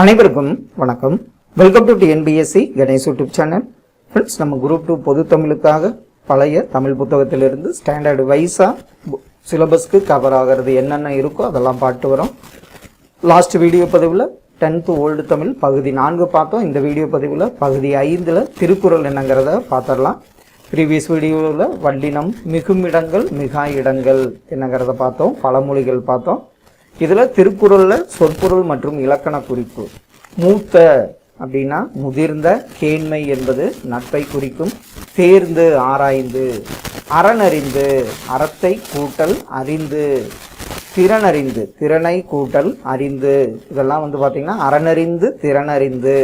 அனைவருக்கும் வணக்கம். Welcome to TNPSC Ganesh YouTube channel friends நம்ம குரூப் டூ பொது தமிழுக்காக பழைய தமிழ் புத்தகத்திலிருந்து ஸ்டாண்டர்டு வைஸாக சிலபஸ்க்கு கவர் ஆகிறது என்னென்ன இருக்கோ அதெல்லாம் பார்த்து வரோம். லாஸ்ட் வீடியோ பதிவில் டென்த்து ஓல்டு தமிழ் பகுதி நான்கு பார்த்தோம். இந்த வீடியோ பதிவில் பகுதி ஐந்தில் திருக்குறள் என்னங்கிறத பார்த்துடலாம். ப்ரீவியஸ் வீடியோவில் வல்லினம் மிகுமிடங்கள் மிகா இடங்கள் என்னங்கிறத பார்த்தோம். பழமொழிகள் பார்த்தோம். இதில் திருக்குறளில் சொற்பொருள் மற்றும் இலக்கண குறிப்பு. மூத்த அப்படின்னா முதிர்ந்த கேண்மை என்பது நட்பை குறிக்கும். தேர்ந்து ஆராய்ந்து. அறனறிந்து அறத்தை கூட்டல் அறிந்து. திறனறிந்து திறனை கூட்டல் அறிந்து. இதெல்லாம் வந்து பார்த்திங்கன்னா அறனறிந்து திறனறிந்து.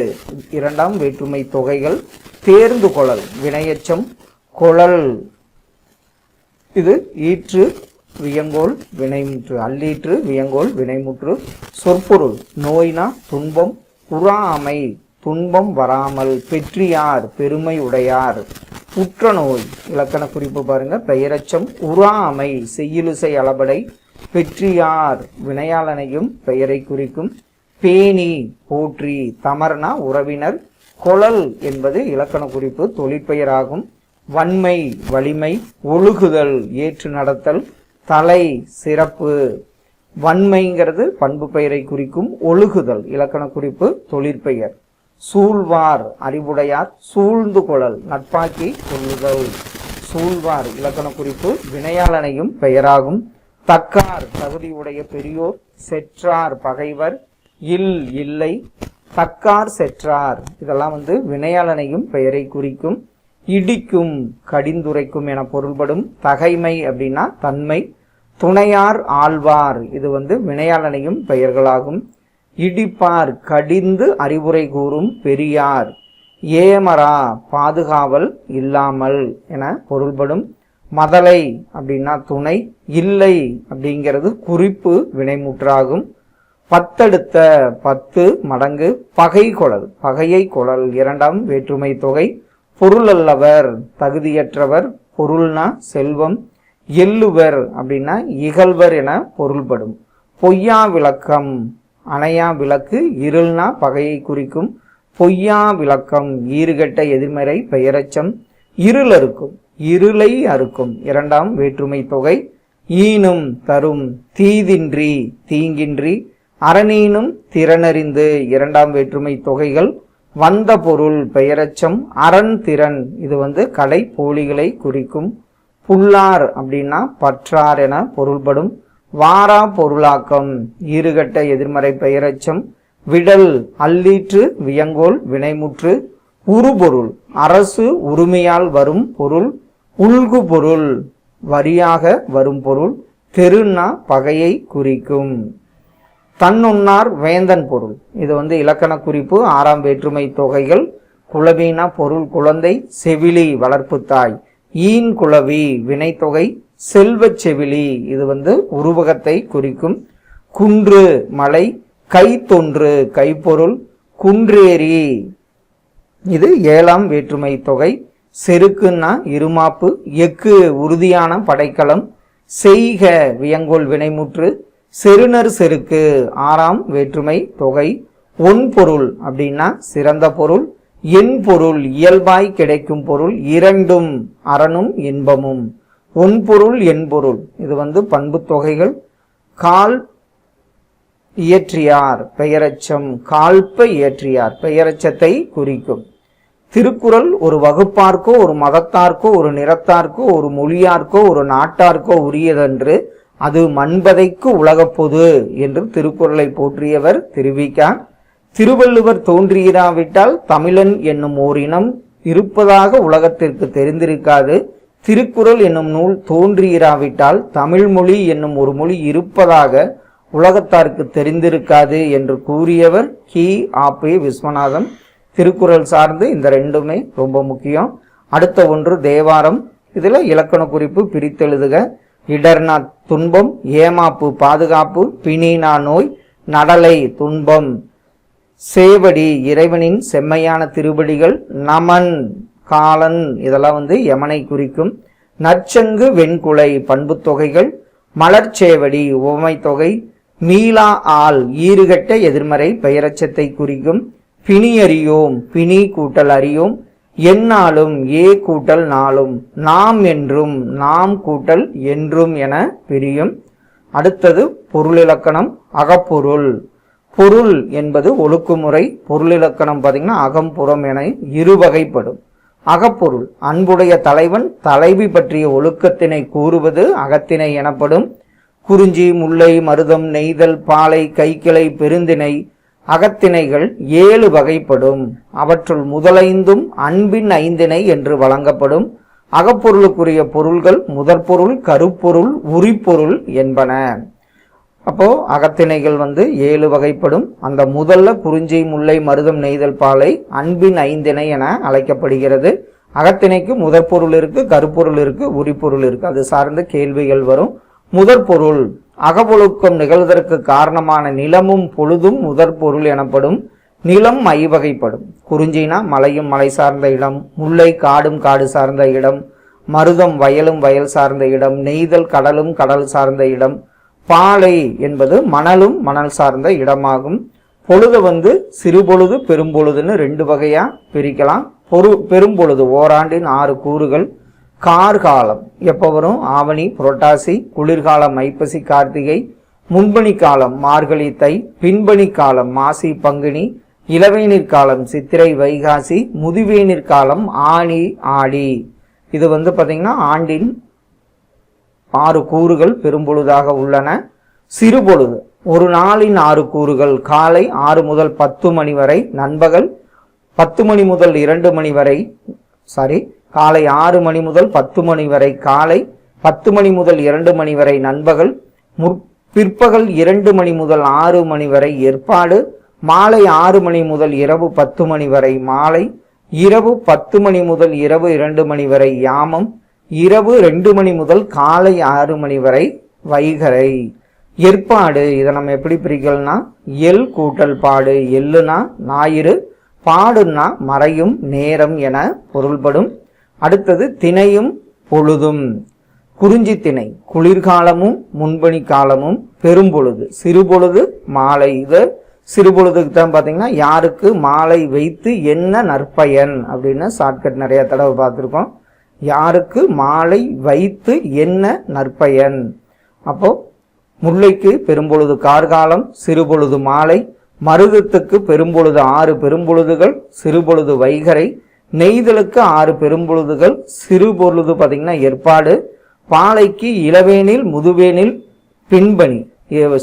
இரண்டாம் வேற்றுமை தொகைகள் தேர்ந்து கொள்ளல் வினையச்சம் கொழல். இது ஈற்று வியங்கோல் வினைமுற்று அல்லீற்று வியங்கோல் வினைமுற்று சொற்பொருள் நோய்னா துன்பம் உறாமை துன்பம் வராமல் பெற்றியார் பெருமை உடையார். புற்ற நோய் இலக்கண குறிப்பு பாருங்க. பெயரச்சம் உறாமை செய்யுலிசை அளபடை பெற்றியார் வினையாளனையும் பெயரை குறிக்கும். பேணி போற்றி தமர்னா உறவினர். கொழல் என்பது இலக்கண குறிப்பு தொழிற்பெயராகும். வன்மை வலிமை ஒழுகுதல் ஏற்று நடத்தல். தலை சிறப்பு. வன்மைங்கிறது பண்பு பெயரை குறிக்கும் ஒழுகுதல் இலக்கண குறிப்பு தொழிற்பெயர் சூழ்வார் அறிவுடையார் சூழ்ந்து கொள்ளல் நட்பாக்கி கொள்ளுதல். சூழ்வார் இலக்கண குறிப்பு வினையாளனையும் பெயராகும். தக்கார் தகுதியுடைய பெரியோர் செற்றார் பகைவர். இல் இல்லை. தக்கார் செற்றார். இதெல்லாம் வந்து வினையாளனையும் பெயரை குறிக்கும். இடிக்கும் கடிந்துரைக்கும் என பொருள்படும் தகைமை அப்படின்னா தன்மை. துணையார் ஆழ்வார். இது வந்து வினையாளனையும் பெயர்களாகும். இடிப்பார் கடிந்து அறிவுரை கூறும் பெரியார். ஏமரா பாதுகாவல் இல்லாமல் என பொருள்படும். மதலை அப்படின்னா துணை இல்லை அப்படிங்கிறது குறிப்பு வினைமுற்றாகும். பத்தெடுத்த பத்து மடங்கு பகை குழல் பகையை குழல் இரண்டாம் வேற்றுமை தொகை. பொருளல்லவர் தகுதியற்றவர் பொருள்னா செல்வம். எள்ளுவர் அப்படின்னா இகழ்வர் என பொருள்படும். பொய்யா விளக்கம் அணையா விளக்கு இருள்னா பகையை குறிக்கும். பொய்யா விளக்கம் ஈறுகட்ட எதிர்மறை பெயரச்சம். இருள் அறுக்கும் இருளை அறுக்கும். இரண்டாம் வேற்றுமை தொகை. ஈனும் தரும் தீதின்றி தீங்கின்றி. அரணீனும் திறனறிந்து. இரண்டாம் வேற்றுமை தொகைகள். வந்த பொருள் பெயரச்சம் அரண் திறன். இது வந்து கடை போலிகளை குறிக்கும். புல்லார் அப்படின்னா பற்றார் என பொருள்படும். வாரா பொருளாக்கம் ஈறுகட்ட எதிர்மறை பெயரச்சம் விடல் அல்லீற்று வியங்கோல் வினைமுற்று உருபொருள் அரசு உரிமையால் வரும் பொருள் உள்கு பொருள் வரியாக வரும் பொருள் தெருன்னா பகையை குறிக்கும். தன்னுண்ணார் வேந்தன் பொருள். இது வந்து இலக்கண குறிப்பு. ஆறாம் வேற்றுமை தொகைகள் குளவினா பொருள் குழந்தை செவிலி வளர்ப்பு தாய் ஈன் குளவி வினைத்தொகை செல்வச் செவிலி. இது வந்து உருவகத்தை குறிக்கும். குன்று மலை. கை தொன்று கைப்பொருள். குன்றேரி இது ஏழாம் வேற்றுமை தொகை. செருக்குன்னா இருமாப்பு. எக்கு உறுதியான படைக்கலம். செய்க வியங்கோல் வினைமுற்று. செருணர் செருக்கு ஆறாம் வேற்றுமை தொகை. ஒன்பொருள் அப்படின்னா சிறந்த பொருள். என் பொருள் இயல்பாய் கிடைக்கும் பொருள் இரண்டும் அரணும் இன்பமும். ஒன் பொருள் என் பொருள். இது வந்து பண்பு தொகைகள். கால் இயற்றியார் பெயரச்சம். கால்ப இயற்றியார் பெயரச்சத்தை குறிக்கும். திருக்குறள் ஒரு வகுப்பார்க்கோ ஒரு மதத்தார்க்கோ ஒரு நிறத்தார்க்கோ ஒரு மொழியார்க்கோ ஒரு நாட்டார்க்கோ உரியதென்று அது மண்பதைக்கு உலகப் பொது என்று திருக்குறளை போற்றியவர் திருவிக்கா திருவள்ளுவர் தோன்றியிராவிட்டால் தமிழன் என்னும் ஓரினம் இருப்பதாக உலகத்திற்கு தெரிந்திருக்காது. திருக்குறள் என்னும் நூல் தோன்றியிராவிட்டால் தமிழ் மொழி என்னும் ஒரு மொழி இருப்பதாக உலகத்தாருக்கு தெரிந்திருக்காது என்று கூறியவர் கி. ஆபே விஸ்வநாதன் திருக்குறள் சார்ந்து இந்த ரெண்டுமே ரொம்ப முக்கியம். அடுத்த ஒன்று தேவாரம். இதில் இலக்கண குறிப்பு பிரித்தெழுதுக. இடர்னா துன்பம் ஏமாப்பு பாதுகாப்பு பிணினா நோய் நடலை துன்பம். சேவடி இறைவனின் செம்மையான திருவடிகள் நமன் காலன் இதெல்லாம் வந்து யமனை குறிக்கும். நற்சங்கு வெண்குலை பண்பு தொகைகள் மலர்ச்சேவடி உவமை தொகை மீளா ஆள் ஈறுகட்ட எதிர்மறை பெயரச்சத்தை குறிக்கும். பிணி அறியோம் பிணி கூட்டல் அறியோம் எந்நாளும் ஏ கூட்டல் நாளும் நாம் என்றும் நாம் கூட்டல் என்றும் என பிரியும். அடுத்தது பொருளிலக்கணம் அகப்பொருள். பொருள் என்பது ஒழுக்குமுறை பொருளிலக்கணம் பார்த்தீங்கன்னா அகம்புறம் என இருவகைப்படும் அகப்பொருள் அன்புடைய தலைவன் தலைவி பற்றிய ஒழுக்கத்தினை கூறுவது அகத்திணை எனப்படும். குறிஞ்சி முல்லை மருதம் நெய்தல் பாலை கைக்கிளை பெருந்திணை அகத்திணைகள் ஏழு வகைப்படும். அவற்றுள் முதலைந்தும் அன்பின் ஐந்திணை என்று வழங்கப்படும். அகப்பொருளுக்குரிய பொருள்கள் முதற்பொருள் கருப்பொருள் உரிப்பொருள் என்பன. அப்போது அகத்திணைகள் வந்து ஏழு வகைப்படும். அந்த முதல்ல குறிஞ்சி முல்லை மருதம் நெய்தல் பாலை அன்பின் ஐந்திணை என அழைக்கப்படுகிறது. அகத்திணைக்கு முதற்பொருள் இருக்கு கருப்பொருள் இருக்கு உரிப்பொருள் இருக்கு. அது சார்ந்த கேள்விகள் வரும். முதற்பொருள் அகவொழுக்கம் நிகழ்வதற்கு காரணமான நிலமும் பொழுதும் முதற்பொருள் எனப்படும். நிலம் ஐவகைப்படும் குறிஞ்சினா மலையும் மலை சார்ந்த இடம் முல்லை காடும் காடு சார்ந்த இடம் மருதம் வயலும் வயல் சார்ந்த இடம் நெய்தல் கடலும் கடல் சார்ந்த இடம் பாலை என்பது மணலும் மணல் சார்ந்த இடமாகும். பொழுது வந்து சிறுபொழுது பெரும்பொழுதுன்னு ரெண்டு வகையாக பிரிக்கலாம். பொரு பெரும்பொழுது ஓராண்டின் ஆறு கூறுகள். கார்காலம் எப்போ வரும்? ஆவணி புரட்டாசி குளிர்காலம் ஐப்பசி கார்த்திகை. முன்பணி காலம் மார்கழி தை. பின்பணி காலம் மாசி பங்குனி. இளவேநீர் காலம் சித்திரை வைகாசி. முதுவேநீர் காலம் ஆனி ஆடி. இது வந்து பார்த்திங்கன்னா ஆண்டின் ஆறு கூறுகள் பெரும்பொழுதாக உள்ளன. சிறுபொழுது ஒரு நாளின் ஆறு கூறுகள் காலை ஆறு முதல் பத்து மணி வரை நண்பகல் பத்து மணி முதல் இரண்டு மணி வரை சாரி காலை ஆறு மணி முதல் பத்து மணி வரை காலை பத்து மணி முதல் இரண்டு மணி வரை நண்பகல் முற் பிற்பகல் இரண்டு மணி முதல் ஆறு மணி வரை ஏற்பாடு மாலை ஆறு மணி முதல் இரவு பத்து மணி வரை மாலை இரவு பத்து மணி முதல் இரவு இரண்டு மணி வரை யாமம் இரவு ரெண்டு மணி முதல் காலை ஆறு மணி வரை வைகரை. ஏற்பாடு இதை நம்ம எப்படி பிரிக்கலாம்னா எல் கூட்டல் பாடு எள்ளுனா ஞாயிறு பாடுன்னா மறையும் நேரம் என பொருள்படும். அடுத்தது திணையும் பொழுதும். குறிஞ்சி திணை குளிர்காலமும் முன்பணி காலமும் பெரும்பொழுது சிறுபொழுது மாலை. இது சிறுபொழுதுக்கு தான் பார்த்தீங்கன்னா யாருக்கு மாலை வைத்து என்ன நற்பயன் அப்படின்னு ஷார்ட்கட் நிறைய தடவை பார்த்துருக்கோம். யாருக்கு மாலை வைத்து என்ன நற்பயன்? அப்போ முல்லைக்கு பெரும்பொழுது கார்காலம் சிறுபொழுது மாலை மருதத்துக்கு பெரும்பொழுது ஆறு பெரும்பொழுதுகள் சிறுபொழுது வைகரை நெய்தலுக்கு ஆறு பெரும்பொழுதுகள் சிறுபொழுது பார்த்தீங்கன்னா ஏற்பாடு பாலைக்கு இளவேனில் முதுவேனில் பின்பணி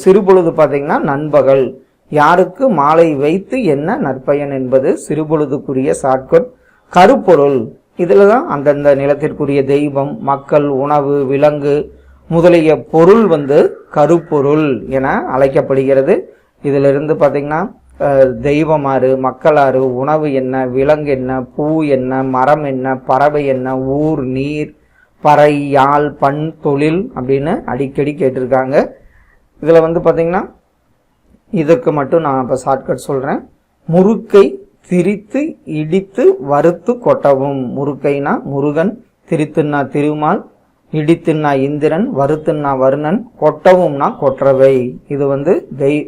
சிறுபொழுது பார்த்தீங்கன்னா நண்பகல். யாருக்கு மாலை வைத்து என்ன நற்பயன் என்பது சிறுபொழுதுக்குரிய சாட்கொட். கருப்பொருள் இதில் தான் அந்தந்த நிலத்திற்குரிய தெய்வம் மக்கள் உணவு விலங்கு முதலிய பொருள் வந்து கருப்பொருள் என அழைக்கப்படுகிறது. இதிலிருந்து பார்த்தீங்கன்னா அஹ், தெய்வமாறு மக்களாறு உணவு என்ன விலங்கு என்ன பூ என்ன மரம் என்ன பறவை என்ன ஊர் நீர் பறை யாழ் பண் தொழில் அப்படின்னு அடிக்கடி கேட்டிருக்காங்க. இதில் வந்து பார்த்திங்கன்னா இதுக்கு மட்டும் நான் இப்போ ஷார்ட்கட் சொல்கிறேன் முறுக்கை திரித்து இடித்து வறுத்து கொட்டவும். முறுக்கைனா முருகன் திரித்துன்னா திருமால் இடித்துன்னா இந்திரன் வறுத்துன்னா வருணன் கொட்டவும்னா கொற்றவை. இது வந்து தெய்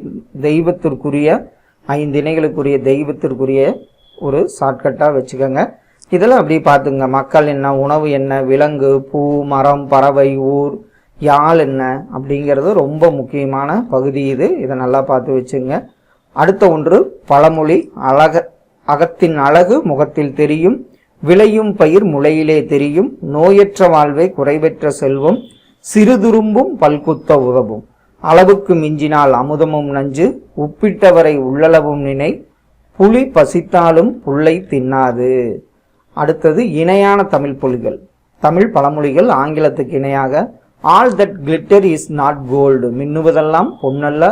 தெய்வத்திற்குரிய ஐந்து இணைகளுக்குரிய தெய்வத்திற்குரிய ஒரு ஷார்ட்கட்டாக வச்சுக்கோங்க. இதெல்லாம் அப்படி பார்த்துங்க. மக்கள் என்ன உணவு என்ன விலங்கு பூ மரம் பறவை ஊர் யாழ் என்ன அப்படிங்கிறது ரொம்ப முக்கியமான பகுதி இது. இதை நல்லா பார்த்து வச்சுங்க. அடுத்த ஒன்று பழமொழி அழக அகத்தின் அழகு முகத்தில் தெரியும் விளையும் பயிர் முளையிலே தெரியும் நோயற்ற வாழ்வே குறைவற்ற செல்வம் சிறுதுரும்பும் பல்குத்த உதவும். அளவுக்கு மிஞ்சினால் அமுதமும் நஞ்சு உப்பிட்டவரை உள்ளளவும் நினை புலி பசித்தாலும் புல்லை தின்னாது. அடுத்தது இணையான தமிழ் புலிகள். தமிழ் பழமொழிகள் ஆங்கிலத்துக்கு இணையாக all that glitter is not gold மின்னுவதெல்லாம் பொன்னல்ல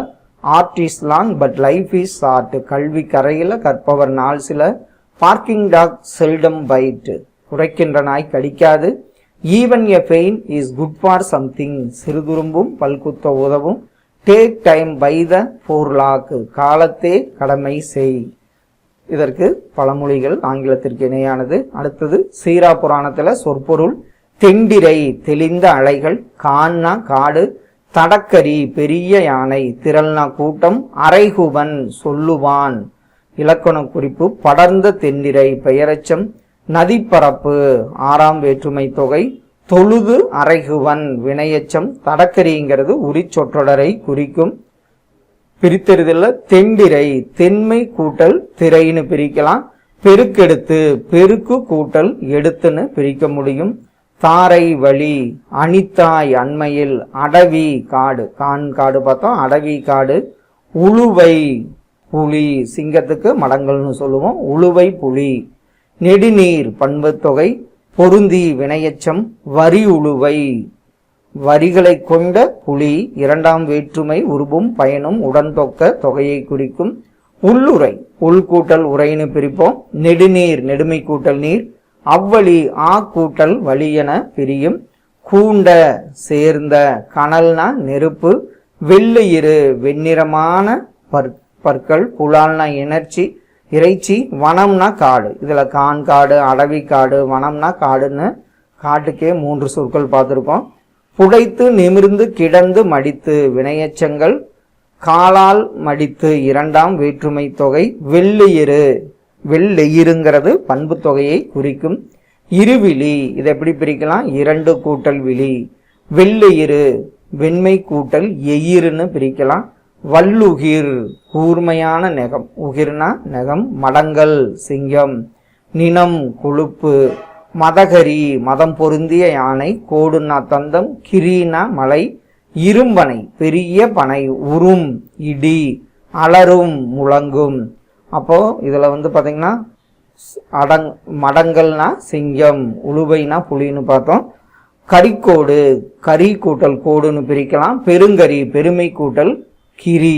art is long but life is short கல்வி கரையில் கற்பவர் நாள் சில. பார்க்கிங் டாக் செல்டம் பைட் குறைக்கின்ற நாய் கடிக்காது. Even a pain is good for something சிறுதுரும்பும் பல்குத்த உதவும். Take time by the forelock காலத்தே கடமை செய். இதற்கு பழமொழிகள் ஆங்கிலத்திற்கு இணையானது. அடுத்தது சீரா புராணத்தில் சொற்பொருள். தெண்டிரை தெளிந்த அலைகள். கான்னா காடு. தடக்கரி பெரிய யானை திரள்னா கூட்டம் அரைகுவன் சொல்லுவான். இலக்கண குறிப்பு படர்ந்த தென்னிரை பெயரச்சம் நதிப்பரப்பு ஆறாம் வேற்றுமை தொகை தொழுது அரைகுவன் வினையச்சம் தடக்கரிங்கிறது உரிச்சொற்றொடரை குறிக்கும். பிரித்தெறிதல்ல தெண்டிரை தென்மை கூட்டல் திரைன்னு பிரிக்கலாம். பெருக்கெடுத்து பெருக்கு கூட்டல் எடுத்துன்னு பிரிக்க முடியும். தாரை வழி அனித்தாய் அண்மையில் அடவி காடு. கான் காடு பார்த்தோம். அடவி காடு. உழுவை புலி. சிங்கத்துக்கு மடங்கள்னு சொல்லுவோம். உழுவை புலி. நெடுநீர் பண்பு தொகை பொருந்தி வினையச்சம். வரி உழுவை. வரிகளை கொண்ட புலி. இரண்டாம் வேற்றுமை. உருவும் பயனும் உடன்தொக்க தொகையை குறிக்கும். உள்ளுரை உள்கூட்டல் உரைன்னு பிரிப்போம். நெடுநீர் நெடுமை கூட்டல் நீர். அவ்வழி ஆ கூட்டல் வழி என பிரியும். கூண்ட சேர்ந்த கனல்னா நெருப்பு வெள்ளையிரு வெண்ணிறமான பற் பற்கள் புலால்னா இணர்ச்சி இறைச்சி வனம்னா காடு. இதில் கான் காடு அடவி காடு வனம்னா காடுன்னு காட்டுக்கே மூன்று சொற்கள் பார்த்துருக்கோம். புடைத்து நிமிர்ந்து கிடந்து மடித்து வினையச்சங்கள் காலால் மடித்து இரண்டாம் வேற்றுமை தொகை வெள்ளையிரு வெள்ளெயிருங்கிறது பண்பு தொகையை குறிக்கும். இருவிழி இதை எப்படி பிரிக்கலாம்? இரண்டு கூட்டல் விழி. வெள்ளெயிறு வெண்மை கூட்டல் எயிருன்னு பிரிக்கலாம். வல்லுகிர் கூர்மையான நெகம். உகிர்னா நெகம் மடங்கல் சிங்கம். நினம் கொழுப்பு. மதகரி மதம் பொருந்திய யானை. கோடுனா தந்தம் கிரீனா மலை. இரும்பனை பெரிய பனை. உறும் இடி. அலரும் முழங்கும். அப்போது இதில் வந்து பார்த்திங்கன்னா அடங் மடங்கல்னா சிங்கம் உழுவைனா புலின்னு பார்த்தோம். கரிக்கோடு கரி கூட்டல் கோடுன்னு பிரிக்கலாம். பெருங்கரி பெருமை கூட்டல் கிரி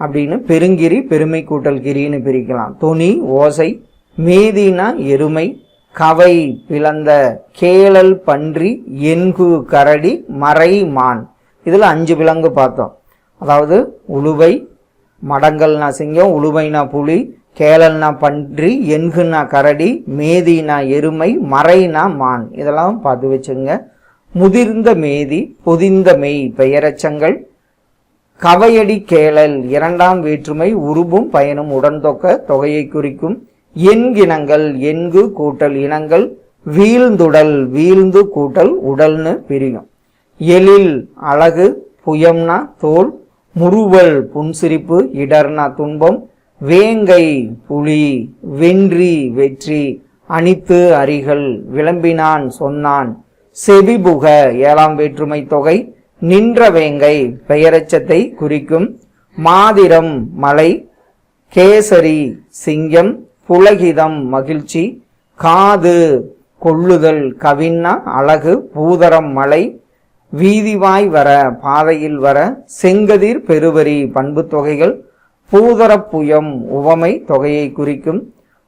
அப்படின்னு பெருங்கிரி பெருமை கூட்டல் கிரின்னு பிரிக்கலாம். துணி ஓசை மேதினா எருமை கவை பிளந்த கேளல் பன்றி என்கு கரடி மறை மான். இதில் அஞ்சு விலங்கு பார்த்தோம். அதாவது உழுவை மடங்கல்னா சிங்கம் உழுவைனா புலி கேளல்னா பன்றி எண்குனா கரடி மேதினா எருமை மறைனா மான். இதெல்லாம் பார்த்து வச்சுங்க. முதிர்ந்த மேதி பொதிந்த மெய் பெயரச்சங்கள் கவையடி கேளல் இரண்டாம் வேற்றுமை உருபும் பயனும் உடன்தொக்க தொகையை குறிக்கும் எண்கிணங்கள் எண்கு கூட்டல் இனங்கள் வீழ்ந்துடல் வீழ்ந்து கூட்டல் உடல்னு பிரியும். எழில் அழகு புயம்னா தோல் முறுவல் புன்சிரிப்பு இடர்னா துன்பம் வேங்கை புலி வென்றி வெற்றி அணித்து அரிகள் விளம்பினான் சொன்னான். செவிபுக ஏழாம் வேற்றுமை தொகை நின்ற வேங்கை பெயரச்சத்தை குறிக்கும் மாதிரம் மலை கேசரி சிங்கம் புலகிதம் மகிழ்ச்சி காது கொள்ளுதல் கவின்னா அழகு பூதரம் மலை வீதிவாய் வர பாதையில் வர செங்கதிர் பெருவரி பண்பு தொகைகள் பூதரப்புயம் உவமை தொகையை குறிக்கும்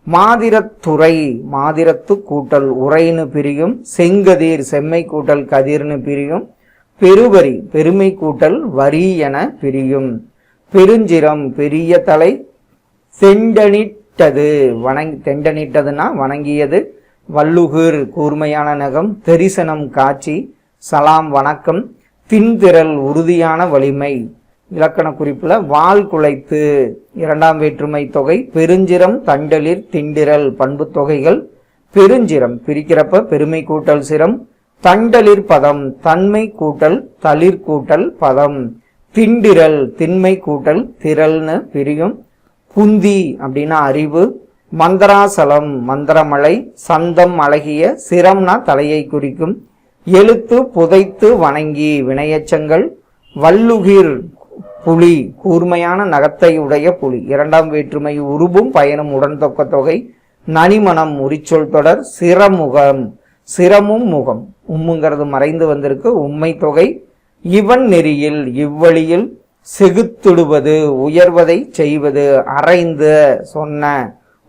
மாதிரத்துறை மாதிரத்து கூட்டல் உரைன்னு பிரியும் செங்கதிர் செம்மை கூட்டல் கதிர்னு பிரியும் பெருவரி பெருமை கூட்டல் வரி என பிரியும். பெருஞ்சிரம் பெரிய தலை செண்டனிட்டது வணங்கி தெண்டனிட்டதுன்னா வணங்கியது வல்லுகுர் கூர்மையான நகம் தெரிசனம் காட்சி சலாம் வணக்கம். தின்திரல் உறுதியான வலிமை. இலக்கண குறிப்பில் வால் குலைத்து. இரண்டாம் வேற்றுமை தொகை பெருஞ்சிரம் தண்டலிர் திண்டிரல் பண்பு தொகைகள் பெருஞ்சிரம் பிரிக்கிறப்ப பெருமை கூட்டல் சிரம். தண்டலிர் பதம் தன்மை கூட்டல் தளிர் கூட்டல் பதம். திண்டிரல் திண்மை கூட்டல் திரள்னு பிரியும். புந்தி அப்படின்னா அறிவு. மந்தராசலம் மந்திரமலை சந்தம் அழகிய சிரம்னா தலையை குறிக்கும். எழுத்து புதைத்து வணங்கி வினையச்சங்கள் வல்லுகிர் புலி கூர்மையான நகத்தை உடைய புலி. இரண்டாம் வேற்றுமை உருபும் பயனும் உடன்தொக்க தொகை நனிமணம் உரிச்சொல் தொடர் சிரமுகம் சிரமும் முகம். உம்முங்கிறது மறைந்து வந்திருக்கு. உண்மை தொகை இவன் நெறியில் இவ்வழியில் செகுத்துடுவது உயர்வதை செய்வது அரைந்து சொன்ன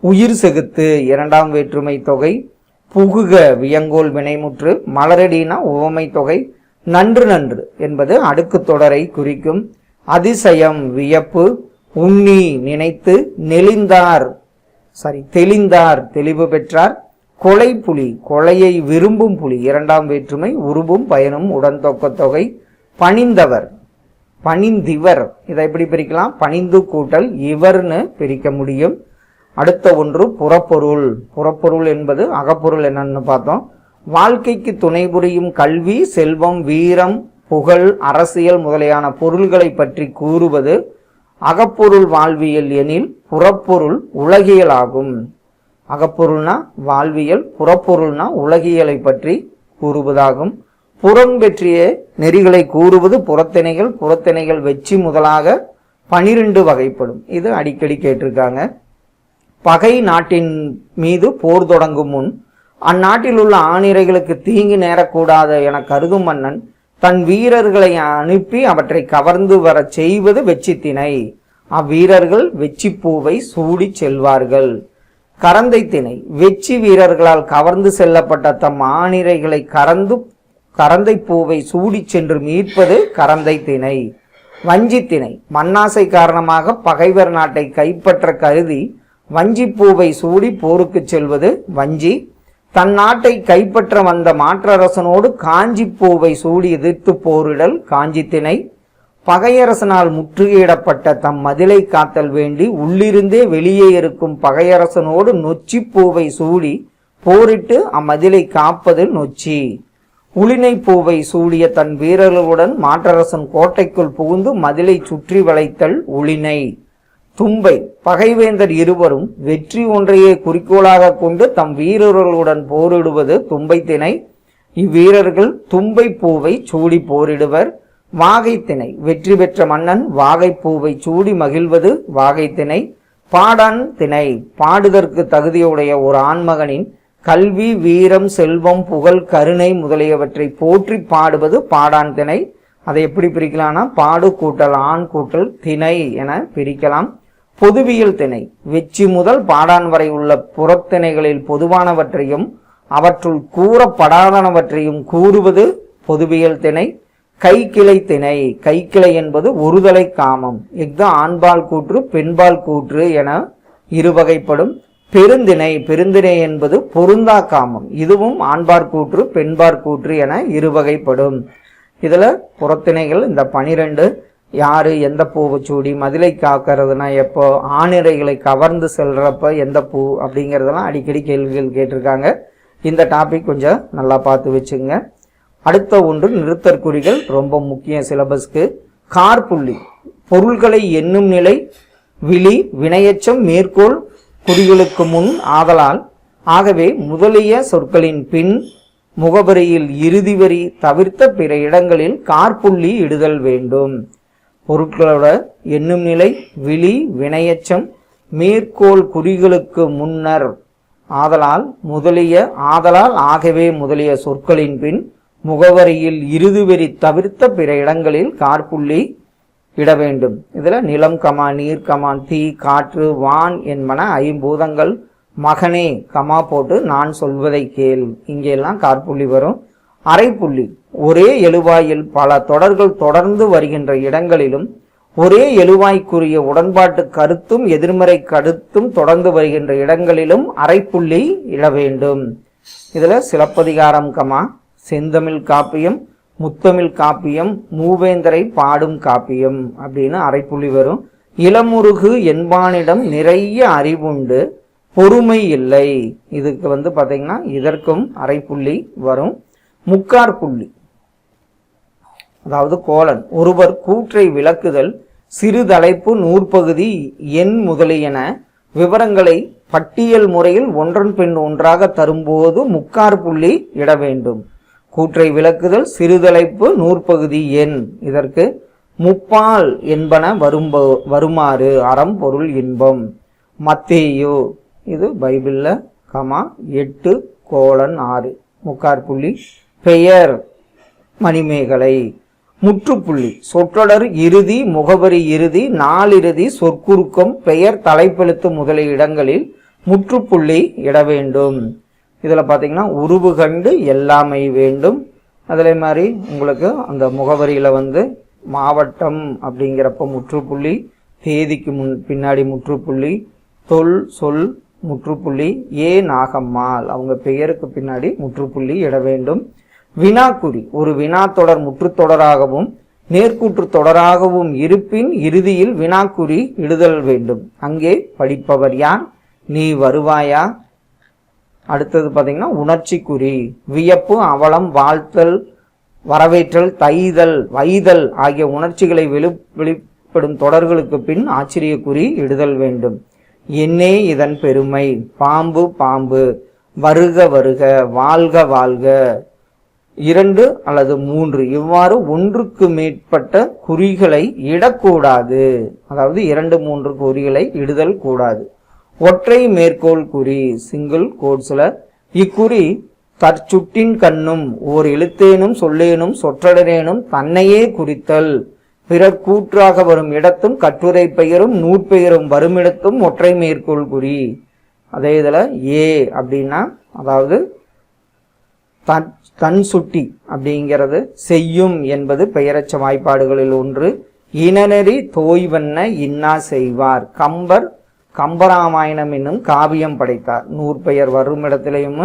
உயிர் செகுத்து இரண்டாம் வேற்றுமை தொகை புகுக வியங்கோல் வினைமுற்று மலரடினா உவமை தொகை நன்று நன்று என்பது அடுக்கு தொடரை குறிக்கும். அதிசயம் வியப்பு உண்ணி நினைத்து நெளிந்தார் சாரி தெளிந்தார் தெளிவு பெற்றார். கொலை புலி கொலையை விரும்பும் புலி இரண்டாம் வேற்றுமை உருபும் பயனும் உடன் தொகை. பணிந்தவர் பணிந்திவர் இதை எப்படி பிரிக்கலாம்? பணிந்து கூட்டல் இவர்னு பிரிக்க முடியும். அடுத்த ஒன்று புறப்பொருள். புறப்பொருள் என்பது அகப்பொருள் என்னன்னு பார்த்தோம். வாழ்க்கைக்கு துணை புரியும் கல்வி செல்வம் வீரம் புகழ் அரசியல் முதலியான பொருள்களை பற்றி கூறுவது அகப்பொருள் வாழ்வியல் எனில் புறப்பொருள் உலகியல் ஆகும். அகப்பொருள்னா வாழ்வியல் புறப்பொருள்னா உலகியலை பற்றி கூறுவதாகும். புறம் பெற்றிய நெறிகளை கூறுவது புறத்திணைகள் புறத்திணைகள் வெற்றி முதலாக பனிரெண்டு வகைப்படும். இது அடிக்கடி கேட்டிருக்காங்க. பகை நாட்டின் மீது போர் தொடங்கும் முன் அந்நாட்டில் உள்ள ஆணிரைகளுக்கு தீங்கு நேரக்கூடாது என கருதும் மன்னன் தன் வீரர்களை அனுப்பி அவற்றை கவர்ந்து வரச் செய்வது வெச்சித்திணை அவ்வீரர்கள் வெச்சிப்பூவை சூடிச் செல்வார்கள். கரந்தை திணை வெச்சி வீரர்களால் கவர்ந்து செல்லப்பட்ட தம் ஆணிரைகளை கறந்து கரந்தை பூவை சூடிச் சென்று மீட்பது கரந்தை திணை. வஞ்சி திணை மண்ணாசை காரணமாக பகைவர் நாட்டை கைப்பற்ற கருதி வஞ்சிப்பூவை சூடி போருக்குச் செல்வது வஞ்சி. தன் நாட்டை கைப்பற்ற வந்த மாற்றரசனோடு காஞ்சிப்பூவை சூடி எதிர்த்து போரிடல் காஞ்சித்திணை பகையரசனால் முற்றுகையிடப்பட்ட தம் மதிலை காத்தல் வேண்டி உள்ளிருந்தே வெளியே இருக்கும் பகையரசனோடு நொச்சிப்பூவை சூடி போரிட்டு அம்மதிலை காப்பது நொச்சி. உளினை பூவை சூடிய தன் வீரர்களுடன் மாற்றரசன் கோட்டைக்குள் புகுந்து மதிலை சுற்றி வளைத்தல் உளினை. தும்பை பகைவேந்தர் இருவரும் வெற்றி ஒன்றையே குறிக்கோளாக கொண்டு தம் வீரர்களுடன் போரிடுவது தும்பை திணை. இவ்வீரர்கள் தும்பை பூவை சூடி போரிடுவர். வாகை திணை வெற்றி பெற்ற மன்னன் வாகை பூவை சூடி மகிழ்வது வாகை திணை. பாடான் திணை பாடுதற்கு தகுதியுடைய ஒரு ஆண்மகனின் கல்வி வீரம் செல்வம் புகழ் கருணை முதலியவற்றை போற்றி பாடுவது பாடான் திணை. அதை எப்படி பிரிக்கலாம்னா பாடு கூட்டல் ஆண் கூட்டல் திணை என பிரிக்கலாம். பொதுவியல் திணை. வெச்சி முதல் பாடான் வரை உள்ள புறத்திணைகளில் பொதுவானவற்றையும் அவற்றுள் கூறப்படாதனவற்றையும் கூறுவது பொதுவியல் திணை. கைக்கிளை திணை. கைக்கிளை என்பது ஒருதலை காமம். இஃது ஆண்பால் கூற்று பெண்பால் கூற்று என இருவகைப்படும். பெருந்திணை. பெருந்திணை என்பது பொருந்தா காமம். இதுவும் ஆண்பார் கூற்று பெண்பார் கூற்று என இருவகைப்படும். இதில் புறத்திணைகள் இந்த பனிரெண்டு யார் எந்த பூவை சூடி மதிலை காக்கிறதுனா எப்போ ஆணிரைகளை கவர்ந்து செல்கிறப்ப எந்த பூ அப்படிங்கிறதெல்லாம் அடிக்கடி கேள்விகள் கேட்டிருக்காங்க. இந்த டாபிக் கொஞ்சம் நல்லா பார்த்து வச்சுங்க. அடுத்த ஒன்று நிறுத்தற்குறிகள் ரொம்ப முக்கிய சிலபஸ்க்கு. கார்புள்ளி பொருள்களை எண்ணும் நிலை விழி வினையச்சம் மேற்கோள் குறிகளுக்கு முன் ஆதலால். ஆகவே முதலிய சொற்களின் பின் முகவரியில் இறுதி வரி தவிர்த்த பிற இடங்களில் கார்புள்ளி இடுதல் வேண்டும். பொருட்களோட எண்ணும் நிலை விழி வினையச்சம் மேற்கோள் குறிகளுக்கு முன்னர் ஆதலால் முதலிய ஆதலால் ஆகவே முதலிய சொற்களின் பின் முகவரியில் இறுதிவெறி தவிர்த்த பிற இடங்களில் கார்புள்ளி இட வேண்டும். இதில் நிலம் கமா நீர் கமான் தீ காற்று வான் என்பன ஐம்பூதங்கள் மகனே கமா போட்டு நான் சொல்வதை கேள். இங்கெல்லாம் கார்புள்ளி வரும். அரைப்புள்ளி. ஒரே எழுவாயில் பல தொடர்கள் தொடர்ந்து வருகின்ற இடங்களிலும் ஒரே எழுவாய்க்குரிய உடன்பாட்டு கருத்தும் எதிர்மறை கருத்தும் தொடர்ந்து வருகின்ற இடங்களிலும் அரைப்புள்ளி இட வேண்டும். இதில் சிலப்பதிகாரம் கமா செந்தமிழ் காப்பியம் முத்தமிழ் காப்பியம் மூவேந்தரை பாடும் காப்பியம் அப்படின்னு அரைப்புள்ளி வரும். இளமுருகு என்பானிடம் நிறைய அறிவுண்டு பொறுமை இல்லை. இதுக்கு வந்து பார்த்தீங்கன்னா இதற்கும் அரைப்புள்ளி வரும். முக்கார் புள்ளி அதாவது கோலன். ஒருவர் கூற்றை விளக்குதல் சிறுதலைப்பு நூற்பகுதி எண் முதலியன விவரங்களை பட்டியல் முறையில் ஒன்றன் பெண் ஒன்றாக தரும்போது முக்கார் புள்ளி இட வேண்டும். கூற்றை விளக்குதல் சிறுதலைப்பு நூற்பகுதி எண். இதற்கு முப்பால் என்பன வரும் வருமாறு அறம் பொருள் இன்பம். மத்தேயோ. இது பைபிள்ல கமா எட்டு கோலன் ஆறு. முக்கார் புள்ளி. பெயர் மணிமேகலை. முற்றுப்புள்ளி. சொற்றொடர் இறுதி முகவரி இறுதி நாளிறுதி சொற்குறுக்கம் பெயர் தலைப்பெழுத்து முதலிய இடங்களில் முற்றுப்புள்ளி இட வேண்டும். இதில் பார்த்தீங்கன்னா உருவு கண்டு எல்லாமை வேண்டும். அதே மாதிரி உங்களுக்கு அந்த முகவரியில் வந்து மாவட்டம் அப்படிங்கிறப்ப முற்றுப்புள்ளி தேதிக்கு முன் பின்னாடி முற்றுப்புள்ளி தொல் சொல் முற்றுப்புள்ளி ஏ நாகம்மாள். அவங்க பெயருக்கு பின்னாடி முற்றுப்புள்ளி இட வேண்டும். வினாக்குறி ஒரு வினாத்தொடர் முற்றுத்தொடராகவும் நேர்கூற்று தொடராகவும் இருப்பின் இறுதியில் வினாக்குறி இடுதல் வேண்டும். அங்கே படிப்பவர் யார்? நீ வருவாயா? அடுத்தது பார்த்தீங்கன்னா உணர்ச்சி குறி வியப்பு அவலம் வாழ்த்தல் வரவேற்றல் தைதல் வைதல் ஆகிய உணர்ச்சிகளை வெளி வெளிப்படும் தொடர்களுக்கு பின் ஆச்சரியக்குறி இடுதல் வேண்டும். என்னே இதன் பெருமை? பாம்பு பாம்பு. வருக வருக வாழ்க வாழ்க. இரண்டு அல்லது மூன்று. இவ்வாறு ஒன்றுக்கு மேற்பட்ட குறிகளை இடக்கூடாது. அதாவது இரண்டு மூன்று குறிகளை இடுதல் கூடாது. ஒற்றை மேற்கோள் குறி சிங்கிள் கோட்ஸ்ல இக்குறி தற்சுட்டின் கண்ணும் ஓர் எழுத்தேனும் சொல்லேனும் சொற்றடரேனும் தன்னையே குறித்தல். பிறர் கூற்றாக வரும் இடத்தும் கட்டுரை பெயரும் நூற்பெயரும் வருமிடத்தும் ஒற்றை மேற்கோள் குறி. அதே இதில் ஏ அப்படின்னா அதாவது தன் தன் சுட்டி அப்படிங்கிறது செய்யும் என்பது பெயரச்ச வாய்ப்பாடுகளில் ஒன்று. இனநெறி தோய்வண்ண இன்னா செய்வார். கம்பர் கம்பராமாயணம் என்னும் காவியம் படைத்தார். நூற்பெயர் வரும் இடத்திலையும்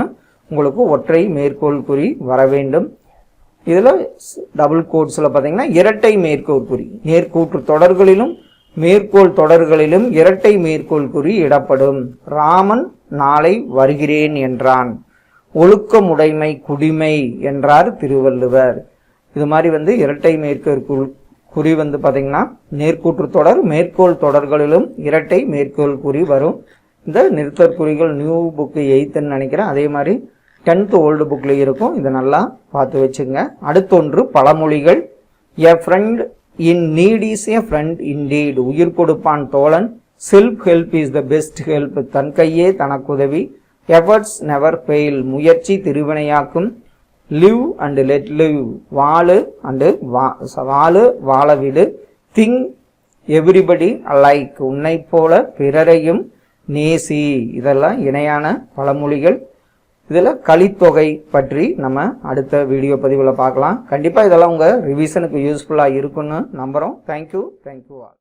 உங்களுக்கு ஒற்றை மேற்கோள் குறி வர வேண்டும். இதில் டபுள் கோட்ஸில் பார்த்தீங்கன்னா இரட்டை மேற்கோள் குறி. நேர்கூற்று தொடர்களிலும் மேற்கோள் தொடர்களிலும் இரட்டை மேற்கோள் குறி இடப்படும். ராமன் நாளை வருகிறேன் என்றான். ஒழுக்கமுடைமை குடிமை என்றார் திருவள்ளுவர். இது மாதிரி வந்து இரட்டை மேற்கோள் குறி- குறி வந்து பார்த்தீங்கன்னா நேர்கூற்று தொடர் மேற்கோள் தொடர்களிலும் இரட்டை மேற்கோள் குறி வரும். இந்த நிறுத்தற்குறிகள் நியூ புக்கு எயித்துன்னு நினைக்கிறேன். அதே மாதிரி டென்த்து ஓல்டு புக்கில் இருக்கும். இதை நல்லா பார்த்து வச்சுங்க. அடுத்தொன்று பழமொழிகள். A friend in need is a friend indeed உயிர் கொடுப்பான் தோழன். Self help is the best help தன் கையே தனக்குதவி எஃபர்ட்ஸ் நெவர் ஃபெயில் முயற்சி திருவினையாக்கும். லிவ் அண்டு லெட் லிவ் வாழு அண்டு வா வாழு வாழவிடு. திங் எவ்ரிபடி அலைக் உன்னை போல பிறரையும் நேசி. இதெல்லாம் இணையான பழமொழிகள். இதில் கலித்தொகை பற்றி நம்ம அடுத்த வீடியோ பதிவில் பார்க்கலாம். கண்டிப்பாக இதெல்லாம் உங்கள் ரிவிஷனுக்கு யூஸ்ஃபுல்லாக இருக்குன்னு நம்புகிறோம் தேங்க்யூ தேங்க்யூ ஆல்